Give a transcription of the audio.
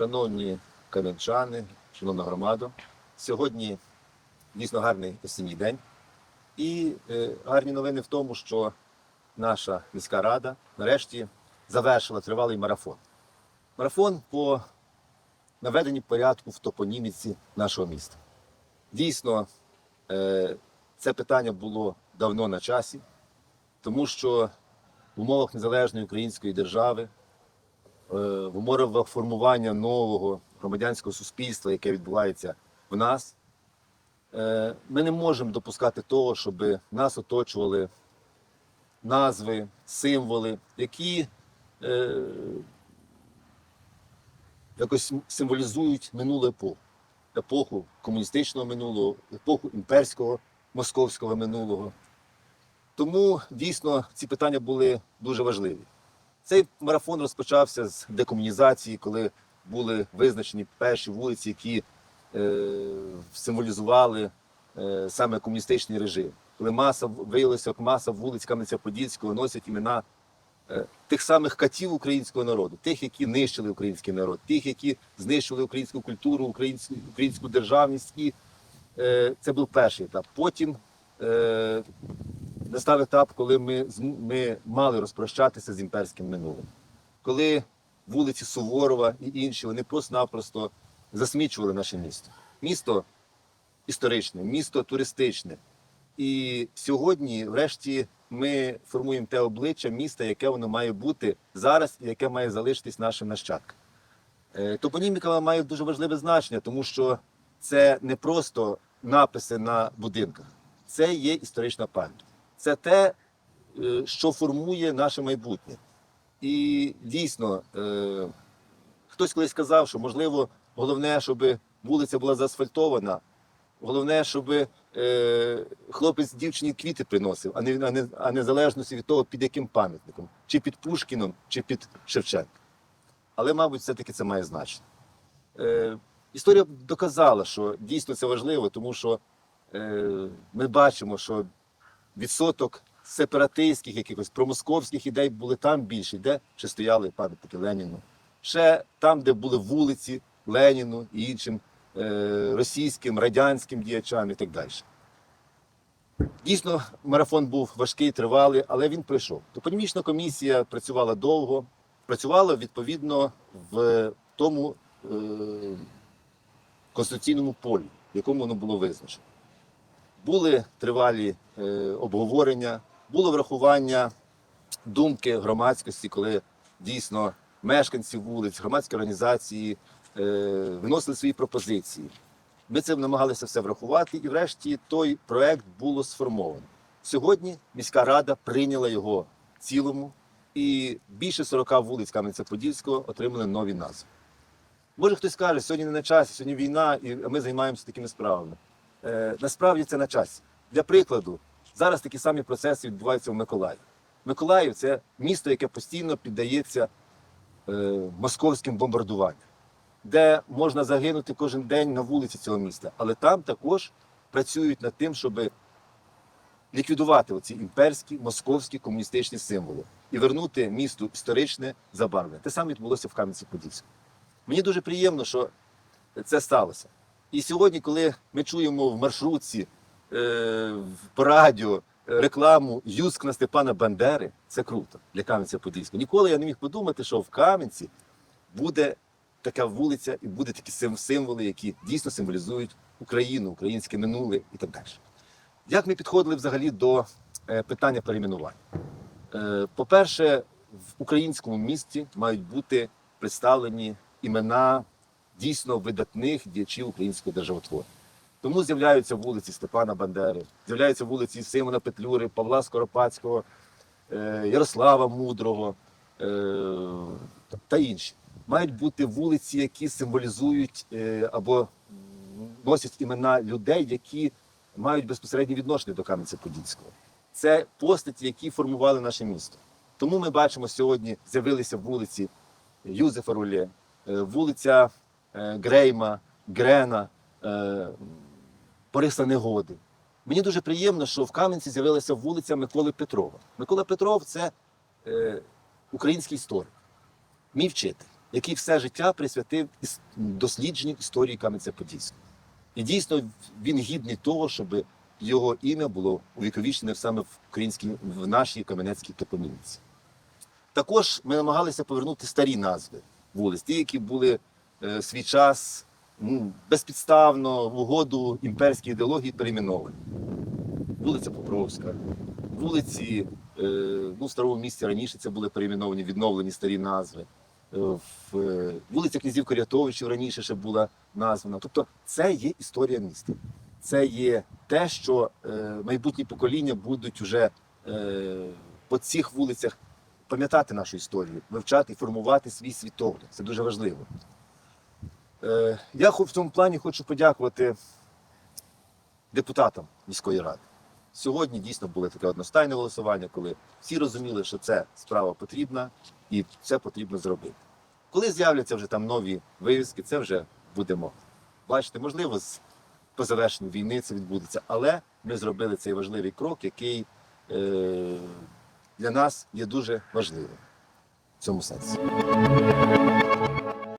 Шановні кам'янчани, шановна громада, сьогодні дійсно гарний осінній день. І е, гарні новини в тому, що наша міська рада нарешті завершила тривалий марафон. Марафон по наведенні порядку в топоніміці нашого міста. Дійсно, е, це питання було давно на часі, тому що в умовах незалежної української держави, в умовах формування нового громадянського суспільства, яке відбувається в нас, е, ми не можемо допускати того, щоб нас оточували назви, символи, які е, якось символізують минулу епоху. Епоху комуністичного минулого, епоху імперського московського минулого. Тому дійсно ці питання були дуже важливі. Цей марафон розпочався з декомунізації, коли були визначені перші вулиці, які е, символізували е, саме комуністичний режим. Коли маса виявилося, як маса вулиць Кам'янця-Подільського носять імена е, тих самих катів українського народу, тих, які нищили український народ, тих, які знищили українську культуру, українську, українську державність. І е, це був перший етап. Потім е, настав етап, коли ми, ми мали розпрощатися з імперським минулим. Коли вулиці Суворова і інші вони просто-напросто засмічували наше місто. Місто історичне, місто туристичне. І сьогодні, врешті, ми формуємо те обличчя міста, яке воно має бути зараз і яке має залишитись нашим нащадкам. Е, Топоніміка має дуже важливе значення, тому що це не просто написи на будинках, це є історична пам'ять. Це те, е, що формує наше майбутнє. І дійсно, е, хтось колись сказав, що можливо головне, щоб вулиця була заасфальтована, головне, щоб е, хлопець дівчині квіти приносив, а не, а, не, залежності від того, під яким пам'ятником, чи під Пушкіном, чи під Шевченком. Але, мабуть, все-таки це має значення. Е, історія доказала, що дійсно це важливо, тому що е, ми бачимо, що відсоток сепаратистських, якихось промосковських ідей були там більші, де ще стояли пам'ятники Леніну. Ще там, де були вулиці Леніну і іншим е, російським, радянським діячам і так далі. Дійсно, марафон був важкий, тривалий, але він пройшов. Топонімічна комісія працювала довго, працювала відповідно в тому е, конституційному полі, в якому воно було визначено. Були тривалі е, обговорення, було врахування думки громадськості, коли дійсно мешканці вулиць, громадські організації е, виносили свої пропозиції. Ми це намагалися все врахувати, і врешті той проект було сформовано. Сьогодні міська рада прийняла його цілому, і більше 40 вулиць Кам'янця-Подільського отримали нові назви. Може хтось скаже, сьогодні не на часі, сьогодні війна, і ми займаємося такими справами. Е, насправді це на часі. Для прикладу, зараз такі самі процеси відбуваються в Миколаєві. Миколаїв це місто, яке постійно піддається е, московським бомбардуванням, де можна загинути кожен день на вулиці цього міста. Але там також працюють над тим, щоб ліквідувати оці імперські, московські комуністичні символи і вернути місту історичне забарвлення. Те саме відбулося в Кам'янці-Подільському. Мені дуже приємно, що це сталося. І сьогодні, коли ми чуємо в маршрутці, е, в- радіо е, рекламу Юск на Степана Бандери, це круто для Кам'янця-Подільського. Ніколи я не міг подумати, що в Кам'янці буде така вулиця і буде такі символи, які дійсно символізують Україну, українське минуле і так далі. Як ми підходили взагалі до е, питання перейменування? По-перше, в українському місті мають бути представлені імена дійсно видатних діячів українського державотворення. Тому з'являються вулиці Степана Бандери, з'являються вулиці Симона Петлюри, Павла Скоропадського, е, Ярослава Мудрого е, та інші. Мають бути вулиці, які символізують е, або носять імена людей, які мають безпосереднє відношення до Кам'янця-Подільського. Це постаті, які формували наше місто. Тому ми бачимо сьогодні з'явилися вулиці Юзефа Руле, е, вулиця Грейма, Грена, е, Бориса Негоди. Мені дуже приємно, що в Кам'янці з'явилася вулиця Миколи Петрова. Микола Петров це е, український історик, мій вчитель. який все життя присвятив дослідженню історії Кам'янця-Подільського. І дійсно він гідний того, щоб його ім'я було увіковічене саме в українській в нашій Кам'янецькій топоніміці. Також ми намагалися повернути старі назви вулиць, ті, які були е, свій час ну, безпідставно в угоду імперській ідеології перейменовані. Вулиця Покровська, вулиці е, ну, в старому місті раніше це були перейменовані, відновлені старі назви. Е, в, е, вулиця князів Корятовичів раніше ще була названа. Тобто це є історія міста. Це є те, що е, майбутні покоління будуть вже е, по цих вулицях пам'ятати нашу історію, вивчати і формувати свій світогляд. Це дуже важливо. Е, я в цьому плані хочу подякувати депутатам міської ради. Сьогодні дійсно було таке одностайне голосування, коли всі розуміли, що це справа потрібна і це потрібно зробити. Коли з'являться вже там нові вивіски, це вже будемо бачити. Можливо, з по завершенню війни це відбудеться, але ми зробили цей важливий крок, який е, для нас є дуже важливим в цьому сенсі.